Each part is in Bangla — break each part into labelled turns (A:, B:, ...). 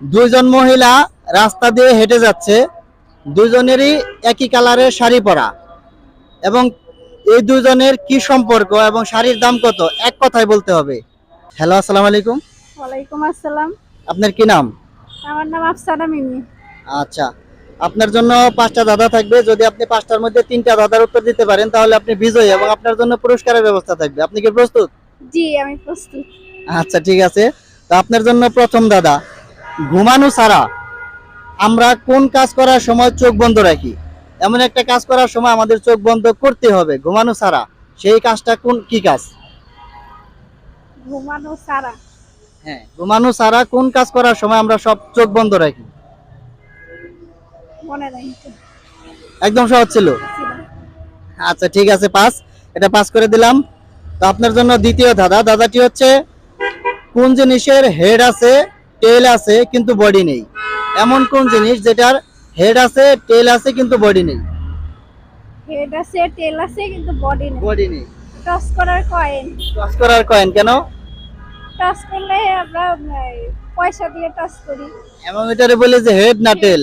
A: দুইজন মহিলা রাস্তা দিয়ে হেঁটে যাচ্ছে দুজনেরই একই কালারের শাড়ি পরা। এবং এই দুজনের কি সম্পর্ক এবং শাড়ির দাম কত এক কথায় বলতে হবে। হ্যালো আসসালামু আলাইকুম।
B: ওয়ালাইকুম আসসালাম।
A: আপনার কি নাম?
B: আমার নাম আফসানা মিমি।
A: আচ্ছা আপনার জন্য পাঁচটা দাদা থাকবে। যদি আপনি পাঁচটার মধ্যে তিনটা দাদার উত্তর দিতে পারেন তাহলে আপনি বিজয়ী এবং আপনার জন্য পুরস্কারের ব্যবস্থা থাকবে। আপনি কি প্রস্তুত?
B: জি আমি প্রস্তুত।
A: আচ্ছা ঠিক আছে। তো আপনার জন্য প্রথম দাদা। ঘুমানো ছাড়া আমরা কোন কাজ করার সময় চোখ বন্ধ রাখি? এমন একটা কাজ করার সময় আমাদের চোখ বন্ধ করতে হবে ঘুমানো ছাড়া। সেই কাজটা কোন কি কাজ?
B: ঘুমানো সারা
A: হ্যাঁ ঘুমানো ছাড়া কোন কাজ করার সময় আমরা সব চোখ বন্ধ রাখি?
B: মনে নাই
A: একদম সহজ ছিল। আচ্ছা ঠিক আছে পাস। এটা পাস করে দিলাম। তো আপনার জন্য দ্বিতীয় দাদা দাদাটি হচ্ছে কোন জিনিসের হেড আছে টেল আছে কিন্তু বডি নেই। এমন কোন জিনিস যেটার হেড আছে টেল আছে কিন্তু বডি নেই?
B: হেড আছে টেল আছে কিন্তু বডি নেই।
A: বডি নেই।
B: টস করার কয়েন
A: টস করার কয়েন কেন?
B: টস করলে আমরা পয়সা দিয়ে টস করি।
A: এটারে বলে যে হেড না টেল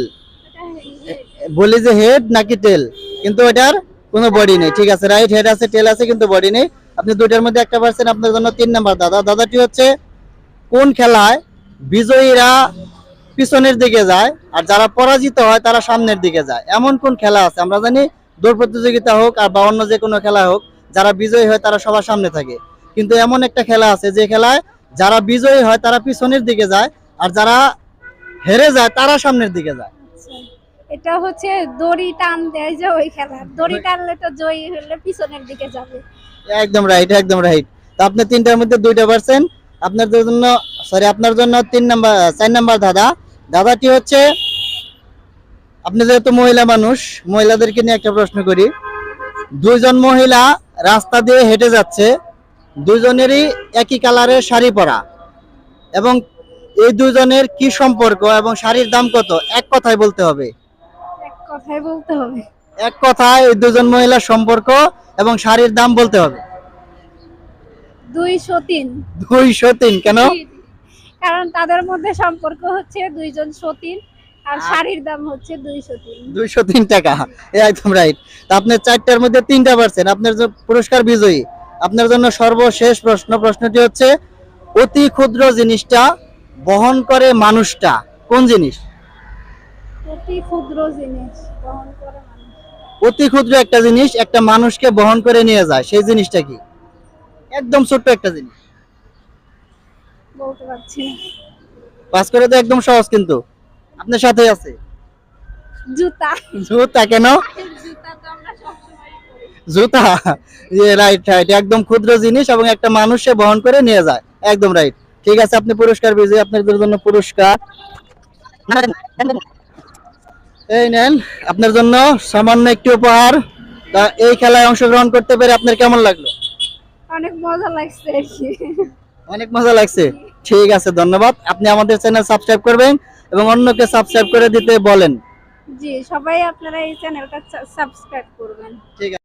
A: বলে যে হেড নাকি টেল কিন্তু এটার কোনো বডি নেই। ঠিক আছে রাইট হেড আছে টেল আছে কিন্তু বডি নেই। আপনি দুইটার মধ্যে একটা পারছেন আপনার জন্য তিন নাম্বার। দাদা দাদাটি হচ্ছে কোন খেলায় বিজয়ীরা পিছনের দিকে যায় আর যারা পরাজিত হয় তারা সামনের দিকে যায়। এমন কোন খেলা আছে? আমরা জানি দৌড় প্রতিযোগিতা হোক আর বা অন্য যে কোনো খেলা হোক যারা বিজয়ী হয় তারা সবার সামনে থাকে। কিন্তু এমন একটা খেলা আছে যে খেলায় যারা বিজয়ী হয় তারা পিছনের দিকে যায় আর যারা হেরে যায় তারা সামনের দিকে যায়।
B: এটা হচ্ছে দড়ি টান দেয় যে ওই খেলা। দড়ি টানলে তো জয়ী হলে পিছনের দিকে যাবে।
A: একদম রাইট একদম রাইট তো আপনি তিনটার মধ্যে দুইটা পার্সেন্ট আপনার জন্য সরি আপনার জন্য তিন নাম্বার চার নাম্বার দাদা দাদাটি হচ্ছে আপনি যেহেতু মহিলা মানুষ মহিলাদেরকে নিয়ে একটা প্রশ্ন করি। দুইজন মহিলা রাস্তা দিয়ে হেঁটে যাচ্ছে দুজনেরই একই কালারের শাড়ি পরা। এবং এই দুজনের কি সম্পর্ক এবং শাড়ির দাম কত? এক কথায় বলতে হবে।
B: এক কথাই বলতে হবে।
A: এক কথায় এই দুজন মহিলার সম্পর্ক এবং শাড়ির দাম বলতে হবে।
B: দুইশো তিন।
A: দুইশো তিন কেন?
B: কারণ তাদের মধ্যে সম্পর্ক হচ্ছে দুইজন সতীন আর শাড়ির দাম হচ্ছে দুইশো তিন।
A: দুইশো তিন টাকা। একদম রাইট। চারটার মধ্যে তিনটা পারছেন। আপনার যে পুরস্কার বিজয়ী। আপনার জন্য সর্বশেষ প্রশ্ন প্রশ্নটি হচ্ছে অতি ক্ষুদ্র জিনিসটা বহন করে মানুষটা কোন জিনিস?
B: অতি ক্ষুদ্র জিনিস বহন করে মানুষ
A: অতি ক্ষুদ্র একটা জিনিস একটা মানুষকে বহন করে নিয়ে যায় সেই জিনিসটা কি? একদম ছোট্ট একটা জিনিস।
B: বলতে পারছি না।
A: পাস করে তো একদম সহজ কিন্তু। আপনার সাথে আছে।
B: জুতা।
A: জুতা কেন?
B: জুতা
A: জুতা? রাইট রাইট একদম ক্ষুদ্র জিনিস এবং একটা মানুষে বহন করে নিয়ে যায়। একদম রাইট ঠিক আছে আপনি পুরস্কার বিজয়ী আপনাদের জন্য পুরস্কার। এই নেন আপনার জন্য সামান্য একটি উপহার। তা এই খেলায় অংশগ্রহণ করতে পেরে আপনার কেমন লাগল?
B: অনেক মজা লাগছে আর কি।
A: অনেক মজা লাগছে। ঠিক আছে ধন্যবাদ। আপনি আমাদের চ্যানেল সাবস্ক্রাইব করবেন এবং অন্যকে সাবস্ক্রাইব করে দিতে বলেন।
B: জি সবাই আপনারা এই চ্যানেলটা সাবস্ক্রাইব করবেন।
A: ঠিক আছে